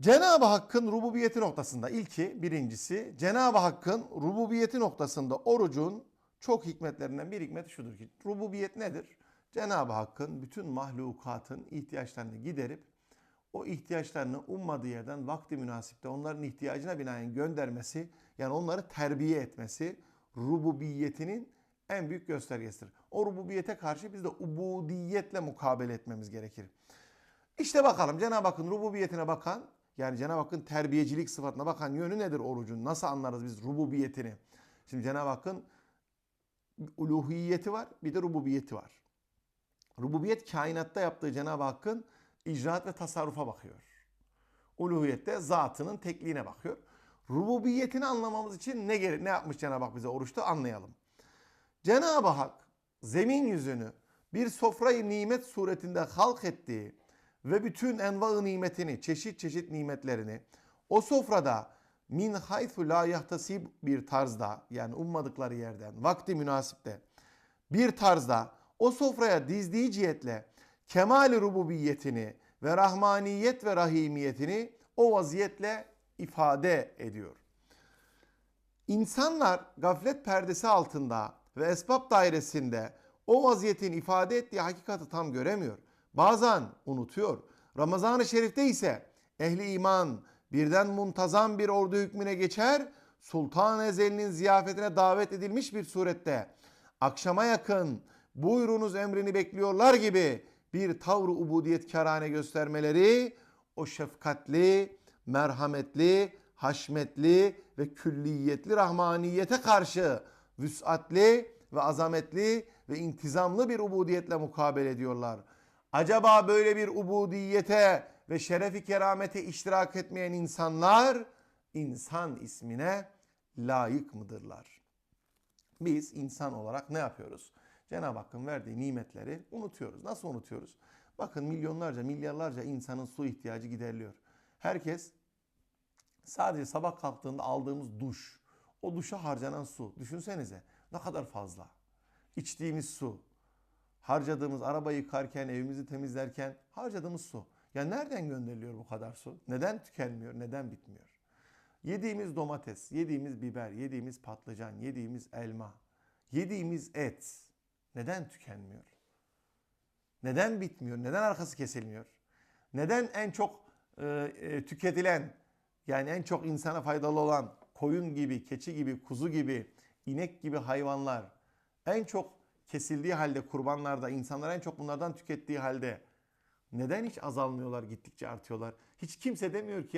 Cenab-ı Hakk'ın rububiyeti noktasında ilki birincisi Cenab-ı Hakk'ın rububiyeti noktasında orucun çok hikmetlerinden bir hikmeti şudur ki rububiyet nedir? Cenab-ı Hakk'ın bütün mahlukatın ihtiyaçlarını giderip o ihtiyaçlarını ummadığı yerden vakti münasipte onların ihtiyacına binaen göndermesi yani onları terbiye etmesi rububiyetinin en büyük göstergesidir. O rububiyete karşı biz de ubudiyetle mukabele etmemiz gerekir. İşte bakalım Cenab-ı Hakk'ın rububiyetine bakan yani Cenab-ı Hakk'ın terbiyecilik sıfatına bakan yönü nedir orucun? Nasıl anlarız biz rububiyetini? Şimdi Cenab-ı Hakk'ın uluhiyeti var bir de rububiyeti var. Rububiyet kainatta yaptığı Cenab-ı Hakk'ın icraat ve tasarrufa bakıyor. Uluhiyette zatının tekliğine bakıyor. Rububiyetini anlamamız için ne gere- ne yapmış Cenab-ı Hak bize oruçta anlayalım. Cenab-ı Hak zemin yüzünü bir sofrayı nimet suretinde halk ettiği ve bütün enva nimetini, çeşit çeşit nimetlerini o sofrada min haythu la yahtasib bir tarzda yani ummadıkları yerden vakti münasipte bir tarzda o sofraya dizdiği cihetle kemal rububiyetini ve rahmaniyet ve rahimiyetini o vaziyetle ifade ediyor. İnsanlar gaflet perdesi altında ve esbab dairesinde o vaziyetin ifade ettiği hakikati tam göremiyor. Bazen unutuyor. Ramazan-ı Şerif'te ise ehli iman birden muntazam bir ordu hükmüne geçer, Sultan Ezel'in ziyafetine davet edilmiş bir surette akşama yakın buyurunuz emrini bekliyorlar gibi bir tavrı ubudiyet karane göstermeleri o şefkatli, merhametli, haşmetli ve külliyetli rahmaniyete karşı vüsatli ve azametli ve intizamlı bir ubudiyetle mukabele ediyorlar. Acaba böyle bir ubudiyete ve şerefi keramete iştirak etmeyen insanlar insan ismine layık mıdırlar? Biz insan olarak ne yapıyoruz? Cenab-ı Hakk'ın verdiği nimetleri unutuyoruz. Nasıl unutuyoruz? Bakın milyonlarca, milyarlarca insanın su ihtiyacı gideriliyor. Herkes sadece sabah kalktığında aldığımız duş, o duşa harcanan su. Düşünsenize ne kadar fazla. İçtiğimiz su, harcadığımız araba yıkarken, evimizi temizlerken harcadığımız su. Ya nereden gönderiliyor bu kadar su? Neden tükenmiyor, neden bitmiyor? Yediğimiz domates, yediğimiz biber, yediğimiz patlıcan, yediğimiz elma, yediğimiz et neden tükenmiyor? Neden bitmiyor? Neden arkası kesilmiyor? Neden en çok e, e, tüketilen yani en çok insana faydalı olan koyun gibi, keçi gibi, kuzu gibi, inek gibi hayvanlar en çok kesildiği halde kurbanlarda insanlar en çok bunlardan tükettiği halde neden hiç azalmıyorlar gittikçe artıyorlar? Hiç kimse demiyor ki